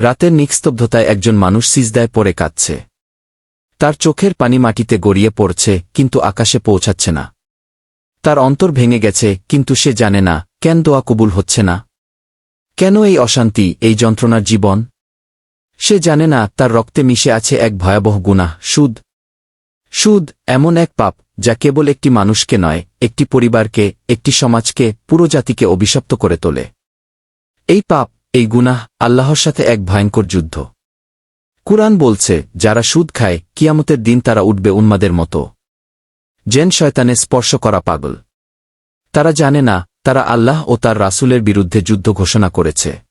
রাতের নিস্তব্ধতায় একজন মানুষ সিজদায় পড়ে কাঁদছে। তার চোখের পানি মাটিতে গড়িয়ে পড়ছে, কিন্তু আকাশে পৌঁছাচ্ছে না। তার অন্তর ভেঙে গেছে, কিন্তু সে জানে না, কেন দোয়া কবুল হচ্ছে না? কেন এই অশান্তি, এই যন্ত্রণার জীবন? সে জানে না, তার রক্তে মিশে আছে এক ভয়াবহ গুনাহ, সুদ। সুদ, এমন এক পাপ, যা কেবল একটি মানুষকে নয়, একটি পরিবারকে, একটি সমাজকে, পুরো জাতিকে অভিশপ্ত করে তোলে। এই পাপ এই গুনাহ আল্লাহর সাথে এক ভয়ঙ্কর যুদ্ধ। কুরআন বলছে, যারা সুদ খায়, কিয়ামতের দিন তারা উঠবে উন্মাদের মতো। জেন শয়তানে স্পর্শ করা পাগল। তারা জানে না, তারা আল্লাহ ও তার রাসূলের বিরুদ্ধে যুদ্ধ ঘোষণা করেছে।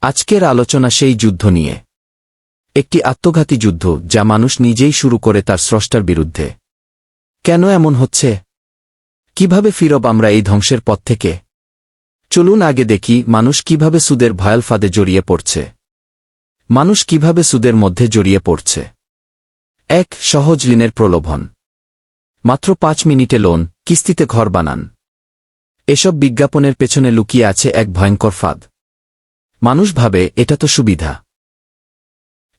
আজকের আলোচনা সেই যুদ্ধ নিয়ে। একটি আত্মঘাতী যুদ্ধ, যা মানুষ নিজেই শুরু করে তার স্রষ্টার বিরুদ্ধে। কেন এমন হচ্ছে? কীভাবে ফিরব আমরা এই ধ্বংসের পথ থেকে? চলুন আগে দেখি মানুষ কীভাবে সুদের ভয়াল ফাঁদে জড়িয়ে পড়ছে। মানুষ কীভাবে সুদের মধ্যে জড়িয়ে পড়ছে। এক, সহজ ঋণের প্রলোভন। মাত্র পাঁচ মিনিটে লোন, কিস্তিতে ঘর বানান। এসব বিজ্ঞাপনের পেছনে লুকিয়ে আছে এক ভয়ঙ্কর ফাঁদ। মানুষ ভাবে, এটা তো সুবিধা।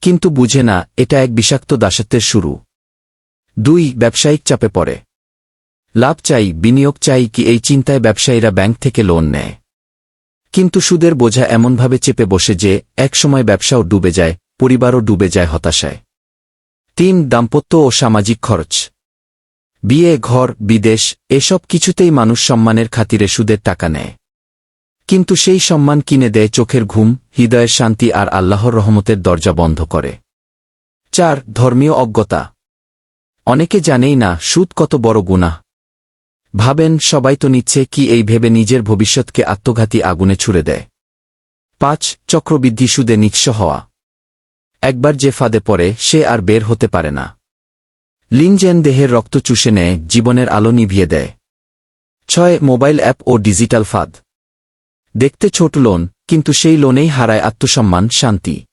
কিন্তু বুঝে না, এটা এক বিষাক্ত দাসত্বের শুরু। দুই, ব্যবসায়িক চাপে পড়ে। লাভ চাই, বিনিয়োগ চাই কি এই চিন্তায় ব্যবসায়ীরা ব্যাংক থেকে লোন নেয়। কিন্তু সুদের বোঝা এমনভাবে চেপে বসে যে, একসময় ব্যবসাও ডুবে যায়, পরিবারও ডুবে যায় হতাশায়। তিন, দাম্পত্য ও সামাজিক খরচ। বিয়ে, ঘর, বিদেশ, এসব কিছুতেই মানুষ সম্মানের খাতিরে সুদের টাকা নেয়। কিন্তু সেই সম্মান কিনে দেয় চোখের ঘুম, হৃদয়ের শান্তি আর আল্লাহর রহমতের দরজা বন্ধ করে। চার, ধর্মীয় অজ্ঞতা। অনেকে জানেই না, সুদ কত বড় গুনাহ। ভাবেন, সবাই তো নিচ্ছে কি এই ভেবে নিজের ভবিষ্যৎকে আত্মঘাতী আগুনে ছুড়ে দেয়। পাঁচ, চক্রবৃদ্ধি সুদে নিঃস্ব হওয়া। একবার যে ফাঁদে পড়ে, সে আর বের হতে পারে না। লিনজেন দেহের রক্ত চুষে নেয়, জীবনের আলো নিভিয়ে দেয়। ছয়, মোবাইল অ্যাপ ও ডিজিটাল ফাঁদ। দেখতে ছোট লোন, কিন্তু সেই লোনেই হারায় আত্মসম্মান, শান্তি।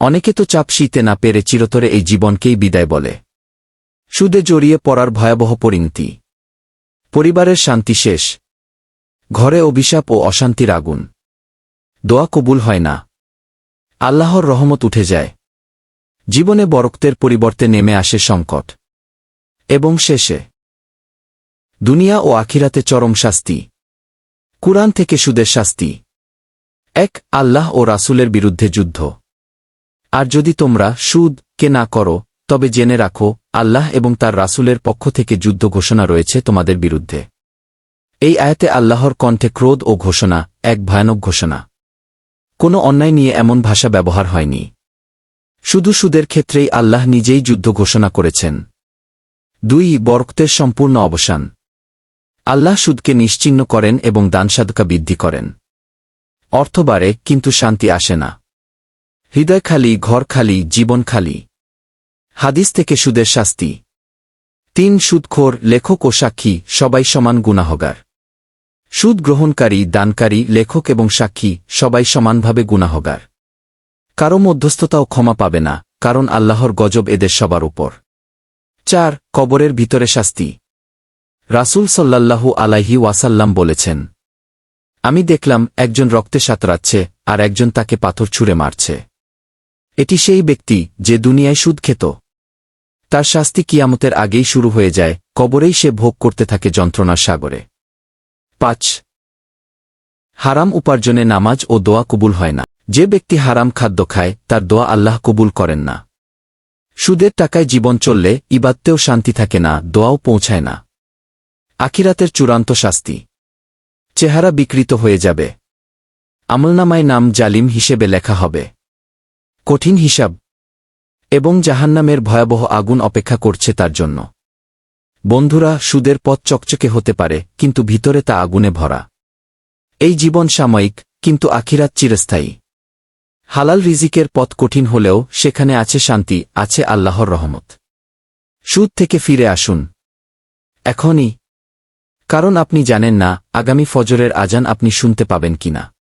অনেকে তো চাপ শীতে না পেরে চিরতরে এই জীবনকেই বিদায় বলে। সুদে জড়িয়ে পড়ার ভয়াবহ পরিণতি। পরিবারের শান্তি শেষ। ঘরে অভিশাপ ও অশান্তির আগুন। দোয়া কবুল হয় না। আল্লাহর রহমত উঠে যায়। জীবনে বরক্তের পরিবর্তে নেমে আসে সংকট। এবং শেষে দুনিয়া ও আখিরাতে চরম শাস্তি। কুরআন থেকে সুদের শাস্তি। এক আল্লাহ ও রাসূলের বিরুদ্ধে যুদ্ধ। আর যদি তোমরা সুদ কে না করো, তবে জেনে রাখো আল্লাহ এবং তার রাসূলের পক্ষ থেকে যুদ্ধ ঘোষণা রয়েছে তোমাদের বিরুদ্ধে। এই আয়াতে আল্লাহর কণ্ঠে ক্রোধ ও ঘোষণা, এক ভয়ানক ঘোষণা। কোনো অন্যায় নিয়ে এমন ভাষা ব্যবহার হয়নি। শুধু সুদের ক্ষেত্রেই আল্লাহ নিজেই যুদ্ধ ঘোষণা করেছেন। দুই, বরক্তের সম্পূর্ণ অবসান। আল্লাহ সুদকে নিশ্চিহ্ন করেন এবং দানসাদকা বৃদ্ধি করেন। অর্থ কিন্তু শান্তি আসে না। হৃদয় খালি, ঘর খালি, জীবন খালি। হাদিস থেকে সুদের শাস্তি। তিন সুদখোর, লেখক ও সাক্ষী, সবাই সমান গুনাহগার। সুদ গ্রহণকারী, দানকারী, লেখক এবং সাক্ষী, সবাই সমানভাবে গুনাহগার। কারও মধ্যস্থতাও ক্ষমা পাবে না, কারণ আল্লাহর গজব এদের সবার উপর। চার, কবরের ভিতরে শাস্তি। রাসূল সাল্লাল্লাহু আলাইহি ওয়াসাল্লাম বলেছেন, আমি দেখলাম একজন রক্তে সাঁতরাচ্ছে আর একজন তাকে পাথর ছুঁড়ে মারছে। এটি সেই ব্যক্তি যে দুনিয়ায় সুদ খেত। তার শাস্তি কিয়ামতের আগেই শুরু হয়ে যায়, কবরেই সে ভোগ করতে থাকে যন্ত্রণার সাগরে। পাঁচ, হারাম উপার্জনে নামাজ ও দোয়া কবুল হয় না। যে ব্যক্তি হারাম খাদ্য খায়, তার দোয়া আল্লাহ কবুল করেন না। সুদের টাকায় জীবন চললে ইবাদতেও শান্তি থাকে না, দোয়াও পৌঁছায় না। আখিরাতের চূড়ান্ত শাস্তি। চেহারা বিকৃত হয়ে যাবে। আমলনামায় নাম জালিম হিসেবে লেখা হবে। কঠিন হিসাব। এবং জাহান্নামের ভয়াবহ আগুন অপেক্ষা করছে তার জন্য। বন্ধুরা, সুদের পথ চকচকে হতে পারে, কিন্তু ভিতরে তা আগুনে ভরা। এই জীবন সাময়িক, কিন্তু আখিরাত চিরস্থায়ী। হালাল রিজিকের পথ কঠিন হলেও সেখানে আছে শান্তি, আছে আল্লাহর রহমত। সুদ থেকে ফিরে আসুন। এখনই। কারণ আপনি জানেন না, আগামী ফজরের আজান আপনি শুনতে পাবেন কিনা।